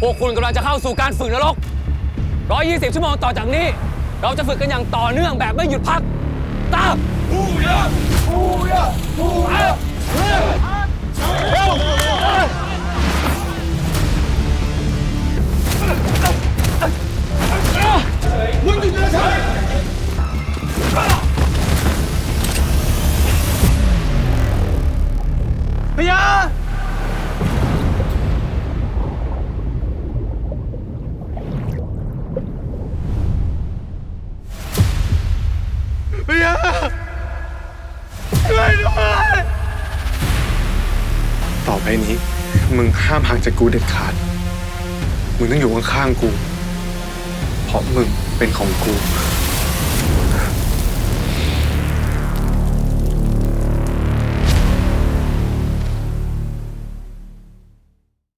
พวกคุณกำลังจะเข้าสู่การฝึกนรก 120 ชั่วโมงต่อจากนี้ เราจะฝึกกันอย่างต่อเนื่องแบบไม่หยุดพักตามพ พยาช่วยด้วยต่อไปนี้ มึงห้ามห่างจากกูเด็ดขาด มึงต้องอยู่ข้างๆกู เพราะมึงเป็นของกู